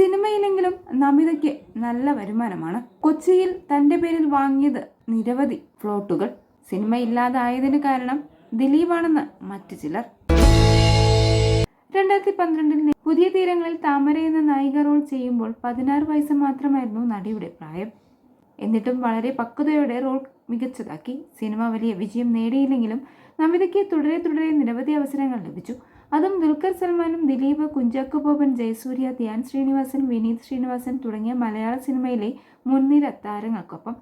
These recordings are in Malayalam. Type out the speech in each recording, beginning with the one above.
സിനിമയിലെങ്കിലും നമിതയ്ക്ക് നല്ല വരുമാനമാണ്. കൊച്ചിയിൽ തന്റെ പേരിൽ വാങ്ങിയത് നിരവധി ഫ്ലോട്ടുകൾ. സിനിമ ഇല്ലാതായതിന് കാരണം ദിലീപാണെന്ന് മറ്റു ചിലർ. രണ്ടായിരത്തി പന്ത്രണ്ടിൽ പുതിയ തീരങ്ങളിൽ താമര എന്ന നായിക റോൾ ചെയ്യുമ്പോൾ പതിനാറ് വയസ്സ് മാത്രമായിരുന്നു നടിയുടെ പ്രായം. എന്നിട്ടും വളരെ പക്വതയോടെ റോൾ മികച്ചതാക്കി. സിനിമ വലിയ വിജയം നേടിയില്ലെങ്കിലും നമിതയ്ക്ക് തുടരെ തുടരെ നിരവധി അവസരങ്ങൾ ലഭിച്ചു. അതും ദുൽഖർ സൽമാനും ദിലീപ് കുഞ്ചാക്കോ ബോബൻ ജയസൂര്യ ധ്യാൻ ശ്രീനിവാസൻ വിനീത് ശ്രീനിവാസൻ തുടങ്ങിയ മലയാള സിനിമയിലെ മുൻനിര താരങ്ങൾക്കൊപ്പം.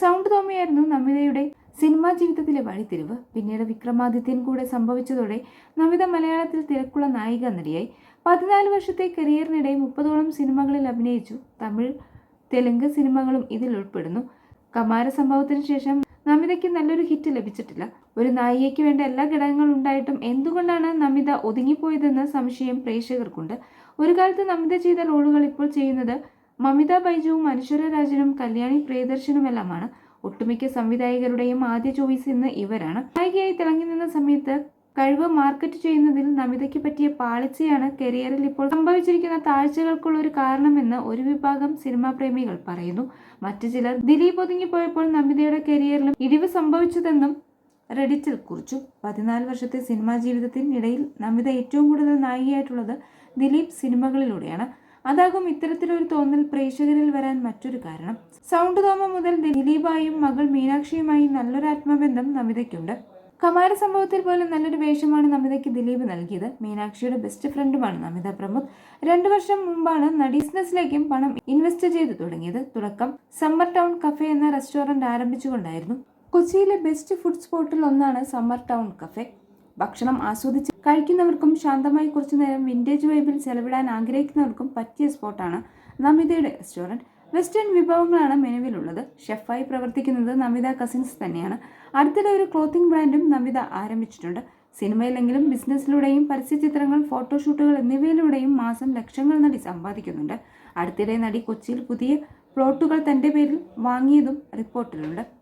സൗണ്ട് തോമയായിരുന്നു നമിതയുടെ സിനിമാ ജീവിതത്തിലെ വഴിത്തിരിവ്. പിന്നീട് വിക്രമാദിത്യൻ കൂടെ സംഭവിച്ചതോടെ നമിത മലയാളത്തിൽ തിരക്കുള്ള നായിക നടിയായി. പതിനാല് വർഷത്തെ കരിയറിനിടെ മുപ്പതോളം സിനിമകളിൽ അഭിനയിച്ചു. തമിഴ് തെലുങ്ക് സിനിമകളും ഇതിൽ ഉൾപ്പെടുന്നു. കമാര സംഭവത്തിന് ശേഷം നമിതയ്ക്ക് നല്ലൊരു ഹിറ്റ് ലഭിച്ചിട്ടില്ല. ഒരു നായികയ്ക്ക് വേണ്ട എല്ലാ ഘടകങ്ങളും ഉണ്ടായിട്ടും എന്തുകൊണ്ടാണ് നമിത ഒതുങ്ങിപ്പോയതെന്ന സംശയം പ്രേക്ഷകർക്കുണ്ട്. ഒരു കാലത്ത് നമിത ചെയ്ത റോളുകൾ ഇപ്പോൾ ചെയ്യുന്നത് മമിത ബൈജുവും അനശ്വര രാജനും കല്യാണി പ്രിയദർശനുമെല്ലാമാണ് ഒട്ടുമിക്ക സംവിധായകരുടെയും ആദ്യ ചോയ്സ് ഇന്ന് ഇവരാണ്. നായികയായി തിളങ്ങി നിന്ന സമയത്ത് കഴിവ് മാർക്കറ്റ് ചെയ്യുന്നതിൽ നമിതയ്ക്ക് പറ്റിയ പാളിച്ചയാണ് കരിയറിൽ ഇപ്പോൾ സംഭവിച്ചിരിക്കുന്ന താഴ്ചകൾക്കുള്ള ഒരു കാരണമെന്ന് ഒരു വിഭാഗം സിനിമാ പ്രേമികൾ പറയുന്നു. മറ്റു ചിലർ ദിലീപ് ഒതുങ്ങിപ്പോയപ്പോൾ നമിതയുടെ കരിയറിലും ഇടിവ് സംഭവിച്ചതെന്നും റെഡിറ്റിൽ കുറിച്ചു. പതിനാല് വർഷത്തെ സിനിമാ ജീവിതത്തിനിടയിൽ നമിത ഏറ്റവും കൂടുതൽ നായികയായിട്ടുള്ളത് ദിലീപ് സിനിമകളിലൂടെയാണ്. അതാകും ഇത്തരത്തിലൊരു തോന്നൽ പ്രേക്ഷകരിൽ വരാൻ മറ്റൊരു കാരണം. സൗണ്ട് തോമ മുതൽ ദിലീപായും മകൾ മീനാക്ഷിയുമായി നല്ലൊരു ആത്മബന്ധം നമിതയ്ക്കുണ്ട്. കമാര സംഭവത്തിൽ പോലും നല്ലൊരു വേഷമാണ് നമിതയ്ക്ക് ദിലീപ് നൽകിയത്. മീനാക്ഷിയുടെ ബെസ്റ്റ് ഫ്രണ്ടുമാണ് നമിത പ്രമോദ്. രണ്ടു വർഷം മുമ്പാണ് നടീസ്നസിലേക്കും പണം ഇൻവെസ്റ്റ് ചെയ്തു തുടങ്ങിയത്. തുടക്കം സമ്മർ ടൗൺ കഫേ എന്ന റെസ്റ്റോറന്റ് ആരംഭിച്ചുകൊണ്ടായിരുന്നു. കൊച്ചിയിലെ ബെസ്റ്റ് ഫുഡ് സ്പോട്ടിൽ ഒന്നാണ് സമ്മർ ടൗൺ കഫേ ഭക്ഷണം ആസ്വദിച്ച് കഴിക്കുന്നവർക്കും ശാന്തമായി കുറച്ചു നേരം വിന്റേജ് വൈബിൽ ചെലവിടാൻ ആഗ്രഹിക്കുന്നവർക്കും പറ്റിയ സ്പോട്ടാണ് നമിതയുടെ റെസ്റ്റോറന്റ് വെസ്റ്റേൺ വിഭവങ്ങളാണ് മെനുവിലുള്ളത്. ഷെഫായി പ്രവർത്തിക്കുന്നത് നമിത കസിൻസ് തന്നെയാണ്. അടുത്തിടെ ഒരു ക്ലോത്തിംഗ് ബ്രാൻഡും നമിത ആരംഭിച്ചിട്ടുണ്ട്. സിനിമയിലെങ്കിലും ബിസിനസ്സിലൂടെയും പരസ്യചിത്രങ്ങൾ ഫോട്ടോഷൂട്ടുകൾ എന്നിവയിലൂടെയും മാസം ലക്ഷങ്ങൾ നടി സമ്പാദിക്കുന്നുണ്ട്. അടുത്തിടെ നടി കൊച്ചിയിൽ പുതിയ പ്ലോട്ടുകൾ തന്റെ പേരിൽ വാങ്ങിയതും റിപ്പോർട്ടിലുണ്ട്.